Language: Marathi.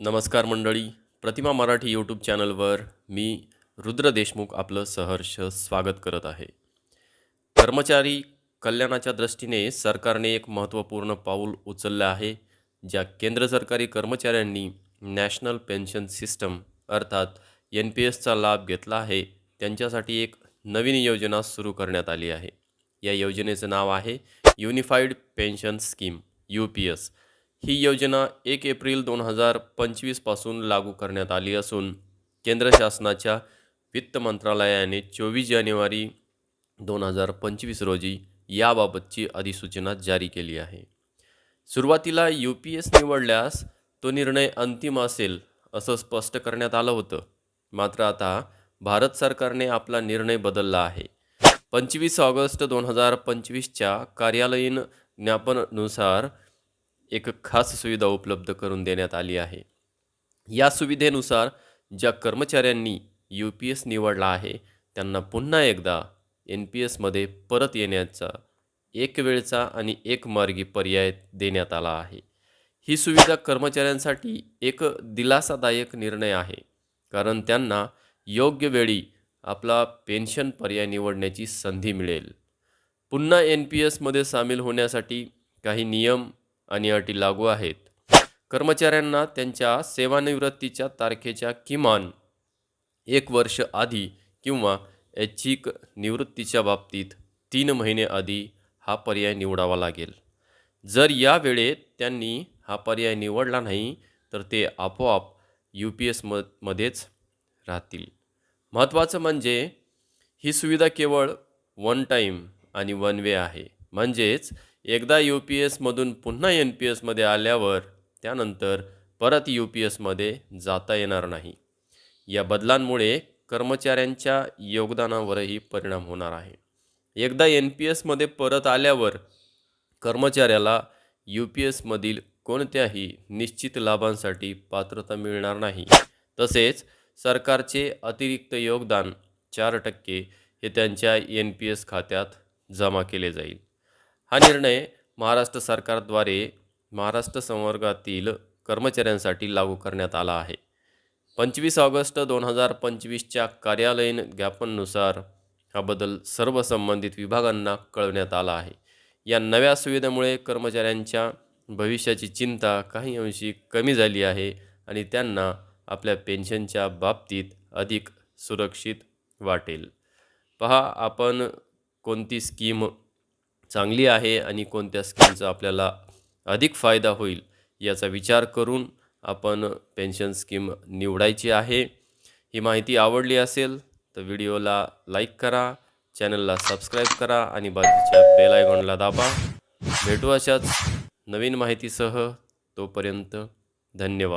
नमस्कार मंडळी. प्रतिमा मराठी यूट्यूब चॅनलवर मी रुद्र देशमुख आपलं सहर्ष स्वागत करत आहे. कर्मचारी कल्याणाच्या दृष्टीने सरकारने एक महत्त्वपूर्ण पाऊल उचललं आहे ज्या केंद्र सरकारी कर्मचाऱ्यांनी नॅशनल पेन्शन सिस्टम अर्थात एन पी एसचा लाभ घेतला आहे त्यांच्यासाठी एक नवीन योजना सुरू करण्यात आली आहे. या योजनेचं नाव आहे unified pension scheme U P S. ही योजना एक एप्रिल दोन हजार पंचवीसपासून लागू करण्यात आली असून केंद्र शासनाच्या वित्त मंत्रालयाने चोवीस जानेवारी दोन हजार पंचवीस रोजी याबाबतची अधिसूचना जारी केली आहे. सुरुवातीला यू पी एस निवडल्यास तो निर्णय अंतिम असेल असं स्पष्ट करण्यात आलं होतं. मात्र आता भारत सरकारने आपला निर्णय बदलला आहे. पंचवीस ऑगस्ट दोन हजार पंचवीसच्या कार्यालयीन ज्ञापनानुसार एक खास सुविधा उपलब्ध करून देण्यात आली आहे. या सुविधेनुसार ज्या कर्मचाऱ्यांनी यू पी एस निवडला आहे त्यांना पुन्हा एकदा एन पी एसमध्ये परत येण्याचा एक वेळचा आणि एक मार्गी पर्याय देण्यात आला आहे. ही सुविधा कर्मचाऱ्यांसाठी एक दिलासादायक निर्णय आहे कारण त्यांना योग्य वेळी आपला पेन्शन पर्याय निवडण्याची संधी मिळेल. पुन्हा एन पी एसमध्ये सामील होण्यासाठी काही नियम आणि अटी लागू आहेत. कर्मचाऱ्यांना त्यांच्या सेवानिवृत्तीच्या तारखेच्या किमान एक वर्ष आधी किंवा ऐच्छिक निवृत्तीच्या बाबतीत तीन महिने आधी हा पर्याय निवडावा लागेल. जर या वेळेत त्यांनी हा पर्याय निवडला नाही तर ते आपोआप यू पी एस म मध्येच राहतील. महत्त्वाचं म्हणजे ही सुविधा केवळ वन टाईम आणि वन वे आहे. म्हणजेच एकदा यू पी एसमधून पुन्हा एन पी एसमध्ये आल्यावर त्यानंतर परत यू पी एसमध्ये जाता येणार नाही. या बदलांमुळे कर्मचाऱ्यांच्या योगदानावरही परिणाम होणार आहे. एकदा एन पी एसमध्ये परत आल्यावर कर्मचाऱ्याला यू पी एसमधील कोणत्याही निश्चित लाभांसाठी पात्रता मिळणार नाही. तसेच सरकारचे अतिरिक्त योगदान चार टक्के हे त्यांच्या एन पी एस खात्यात जमा केले जाईल. हा निर्णय महाराष्ट्र सरकारद्वारे महाराष्ट्र संवर्गातील कर्मचाऱ्यांसाठी लागू करण्यात आला आहे. पंचवीस ऑगस्ट दोन हजार पंचवीसच्या कार्यालयीन ज्ञापनानुसार हा बदल सर्व संबंधित विभागांना कळवण्यात आला आहे. या नव्या सुविधेमुळे कर्मचाऱ्यांच्या भविष्याची चिंता काही अंशी कमी झाली आहे आणि त्यांना आपल्या पेन्शनच्या बाबतीत अधिक सुरक्षित वाटेल. पहा आपण कोणती स्कीम चांगली आहे आणि कोणत्या स्कीमचा आपल्याला अधिक फायदा होईल याचा विचार करून आपण पेन्शन स्कीम निवडायची आहे. ही माहिती आवडली असेल तर व्हिडिओला लाईक करा चॅनलला सबस्क्राईब करा आणि बाजूच्या बेल आयकॉनला दाबा. भेटू अशाच नवीन माहितीसह तोपर्यंत धन्यवाद.